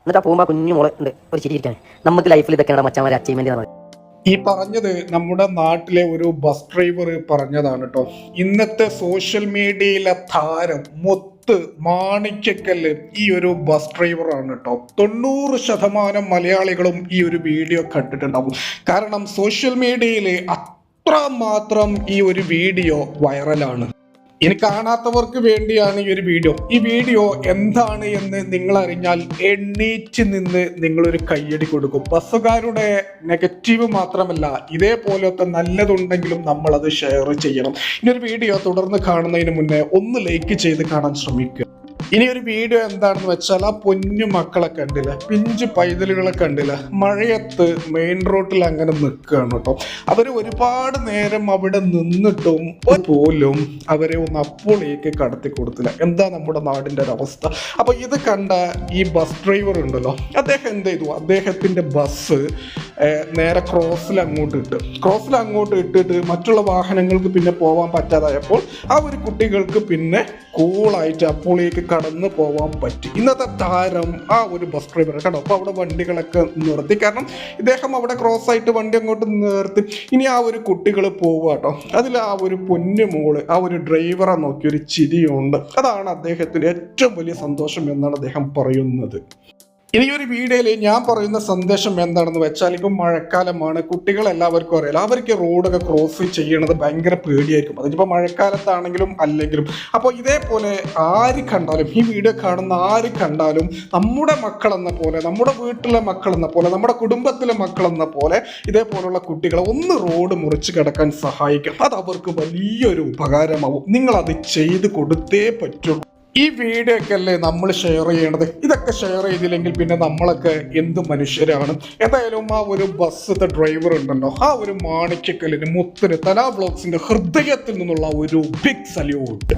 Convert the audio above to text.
എന്നിട്ട് ആ പോകുമ്പോൾ കുഞ്ഞു മോൾ ഉണ്ട് ഒരു ചിരി നമുക്ക് ലൈഫിൽ ഇതൊക്കെയാണ് മച്ചാമാരെ അച്ചീവ്മെന്റ് എന്ന് ഈ പറഞ്ഞത് നമ്മുടെ നാട്ടിലെ ഒരു ബസ് ഡ്രൈവർ പറഞ്ഞതാണ് കേട്ടോ ഇന്നത്തെ സോഷ്യൽ മീഡിയയിലെ താരം മുത്ത് മാണിക്കക്കല്ല് ഈ ഒരു ബസ് ഡ്രൈവറാണ് കേട്ടോ തൊണ്ണൂറ് ശതമാനം മലയാളികളും ഈ ഒരു വീഡിയോ കണ്ടിട്ടുണ്ടാവും. കാരണം സോഷ്യൽ മീഡിയയിൽ അത്ര മാത്രം ഈ ഒരു വീഡിയോ വൈറലാണ് ഇനി കാണാത്തവർക്ക് വേണ്ടിയാണ് ഈ ഒരു വീഡിയോ. ഈ വീഡിയോ എന്താണ് എന്ന് നിങ്ങൾ അറിഞ്ഞാൽ എണ്ണീറ്റ് നിന്ന് നിങ്ങളൊരു കയ്യടി കൊടുക്കും. ബസ്സുകാരുടെ നെഗറ്റീവ് മാത്രമല്ല ഇതേപോലത്തെ നല്ലതുണ്ടെങ്കിലും നമ്മൾ അത് ഷെയർ ചെയ്യണം. ഇനി ഒരു വീഡിയോ തുടർന്ന് കാണുന്നതിന് മുന്നേ ഒന്ന് ലൈക്ക് ചെയ്ത് കാണാൻ ശ്രമിക്കുക. ഇനി ഒരു വീഡിയോ എന്താണെന്ന് വെച്ചാൽ ആ പൊന്നു മക്കളെ കണ്ടില്ല പിഞ്ചു പൈതലുകളെ കണ്ടില്ല മഴയത്ത് മെയിൻ റോഡിൽ അങ്ങനെ നിൽക്കുകയാണ് കേട്ടോ. അവർ ഒരുപാട് നേരം അവിടെ നിന്നിട്ടും പോലും അവരെ ഒന്ന് അപ്പോളേക്ക് കടത്തി കൊടുത്തില്ല. എന്താ നമ്മുടെ നാടിന്റെ ഒരു അവസ്ഥ? അപ്പോൾ ഇത് കണ്ട ഈ ബസ് ഡ്രൈവർ ഉണ്ടല്ലോ അദ്ദേഹം എന്ത് ചെയ്തു? അദ്ദേഹത്തിന്റെ ബസ് നേരെ ക്രോസിൽ അങ്ങോട്ട് ഇട്ട്. ക്രോസിൽ അങ്ങോട്ട് ഇട്ടിട്ട് മറ്റുള്ള വാഹനങ്ങൾക്ക് പിന്നെ പോകാൻ പറ്റാതായപ്പോൾ ആ ഒരു കുട്ടികൾക്ക് പിന്നെ കൂളായിട്ട് അപ്പോളിലേക്ക് കടന്നു പോകാൻ പറ്റി. ഇന്നത്തെ താരം ആ ഒരു ബസ് ഡ്രൈവർ കേട്ടോ അപ്പോൾ അവിടെ വണ്ടികളൊക്കെ നിർത്തി. കാരണം ഇദ്ദേഹം അവിടെ ക്രോസ് ആയിട്ട് വണ്ടി അങ്ങോട്ട് നിർത്തി. ഇനി ആ ഒരു കുട്ടികൾ പോവുക കേട്ടോ. അതിൽ ആ ഒരു പൊന്നു മോൾ ആ ഒരു ഡ്രൈവറെ നോക്കി ഒരു ചിരിയുണ്ട്. അതാണ് അദ്ദേഹത്തിന് ഏറ്റവും വലിയ സന്തോഷം എന്നാണ് അദ്ദേഹം പറയുന്നത്. ഇനി ഒരു വീഡിയോയിൽ ഞാൻ പറയുന്ന സന്ദേശം എന്താണെന്ന് വെച്ചാൽ ഇപ്പം മഴക്കാലമാണ്. കുട്ടികൾ എല്ലാവർക്കും അറിയാം അവർക്ക് റോഡൊക്കെ ക്രോസ് ചെയ്യണത് ഭയങ്കര പേടിയായിരിക്കും. അതിപ്പോൾ മഴക്കാലത്താണെങ്കിലും അല്ലെങ്കിലും. അപ്പോൾ ഇതേപോലെ ആര് കണ്ടാലും ഈ വീഡിയോ കാണുന്ന ആര് കണ്ടാലും നമ്മുടെ മക്കളെന്ന പോലെ നമ്മുടെ വീട്ടിലെ മക്കളെന്ന പോലെ നമ്മുടെ കുടുംബത്തിലെ മക്കളെന്ന പോലെ ഇതേപോലുള്ള കുട്ടികളെ ഒന്ന് റോഡ് മുറിച്ച് കിടക്കാൻ സഹായിക്കും അത് അവർക്ക് വലിയൊരു ഉപകാരമാവും. നിങ്ങളത് ചെയ്ത് കൊടുത്തേ പറ്റുള്ളൂ ഈ വീഡിയോ ഒക്കെ അല്ലേ നമ്മൾ ഷെയർ ചെയ്യണത്? ഇതൊക്കെ ഷെയർ ചെയ്തില്ലെങ്കിൽ പിന്നെ നമ്മളൊക്കെ എന്ത് മനുഷ്യരാണ്? എന്തായാലും ആ ഒരു ബസ്സിലത്തെ ഡ്രൈവർ ഉണ്ടല്ലോ ആ ഒരു മാണിക്യക്കല്ലിന് മുത്തിന് തലാ ബ്ലോഗ്സിന്റെ ഹൃദയത്തിൽ നിന്നുള്ള ഒരു ബിഗ് സല്യൂട്ട്